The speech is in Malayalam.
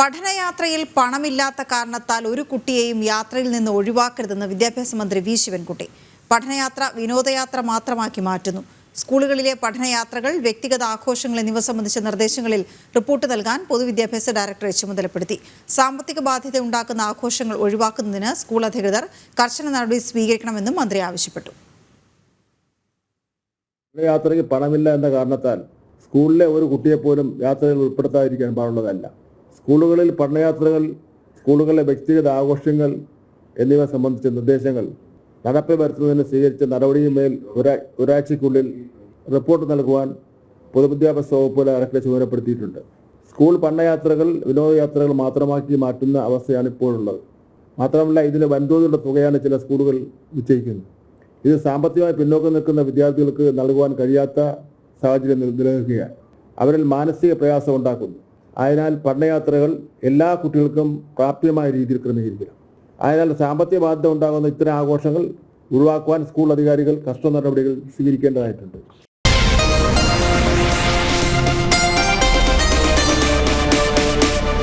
പഠനയാത്രയിൽ പണമില്ലാത്ത കാരണത്താൽ ഒരു കുട്ടിയെയും യാത്രയിൽ നിന്ന് ഒഴിവാക്കരുതെന്ന് വിദ്യാഭ്യാസ മന്ത്രി വി. ശിവൻകുട്ടി. പഠനയാത്ര വിനോദയാത്ര മാത്രമാക്കി മാറ്റുന്നു. സ്കൂളുകളിലെ പഠനയാത്രകൾ വ്യക്തിഗത ആഘോഷങ്ങൾ എന്നിവ സംബന്ധിച്ച നിർദ്ദേശങ്ങളിൽ റിപ്പോർട്ട് നൽകാൻ പൊതുവിദ്യാഭ്യാസ ഡയറക്ടറെ ചുമതലപ്പെടുത്തി. സാമ്പത്തിക ബാധ്യത ഉണ്ടാക്കുന്ന ആഘോഷങ്ങൾ ഒഴിവാക്കുന്നതിന് സ്കൂൾ അധികൃതർ കർശന നടപടി സ്വീകരിക്കണമെന്നും മന്ത്രി ആവശ്യപ്പെട്ടു. യാത്രയ്ക്ക് പണമില്ല എന്ന കാരണത്താൽ സ്കൂളിലെ ഒരു കുട്ടിയെപ്പോലും യാത്രയിൽ ഉൾപ്പെടുത്താതിരിക്കാൻ പാടുള്ളതല്ല. സ്കൂളുകളിൽ പഠനയാത്രകൾ സ്കൂളുകളിലെ വ്യക്തിഗത ആഘോഷങ്ങൾ എന്നിവ സംബന്ധിച്ച നിർദ്ദേശങ്ങൾ നടപ്പിൽ വരുത്തുന്നതിന് സ്വീകരിച്ച നടപടിയുമേൽ ഒരാ ഒരാഴ്ചയ്ക്കുള്ളിൽ റിപ്പോർട്ട് നൽകുവാൻ പൊതുവിദ്യാഭ്യാസ വകുപ്പ് ഡയറക്ടറെ ചുമതലപ്പെടുത്തിയിട്ടുണ്ട്. സ്കൂൾ പഠനയാത്രകൾ വിനോദയാത്രകൾ മാത്രമാക്കി മാറ്റുന്ന അവസ്ഥയാണ് ഇപ്പോഴുള്ളത്. മാത്രമല്ല ഇതിന് വൻതോതിലുള്ള തുകയാണ് ചില സ്കൂളുകൾ നിശ്ചയിക്കുന്നത്. ഇത് സാമ്പത്തികമായി പിന്നോക്കം നിൽക്കുന്ന വിദ്യാർത്ഥികൾക്ക് നൽകുവാൻ കഴിയാത്ത സാഹചര്യം നില- നിലനിൽക്കുകയാണ്. അവരിൽ മാനസിക പ്രയാസം ഉണ്ടാക്കുന്നു. അതിനാൽ പഠനയാത്രകൾ എല്ലാ കുട്ടികൾക്കും പ്രാപ്യമായ രീതിയിൽ ക്രമീകരിക്കണം അതിനാൽ സാമ്പത്തിക ബാധ്യത ഉണ്ടാകുന്ന ഇത്തരം ആഘോഷങ്ങൾ ഒഴിവാക്കുവാൻ സ്കൂൾ അധികാരികൾ കർശന നടപടികൾ സ്വീകരിക്കേണ്ടതായിട്ടുണ്ട്.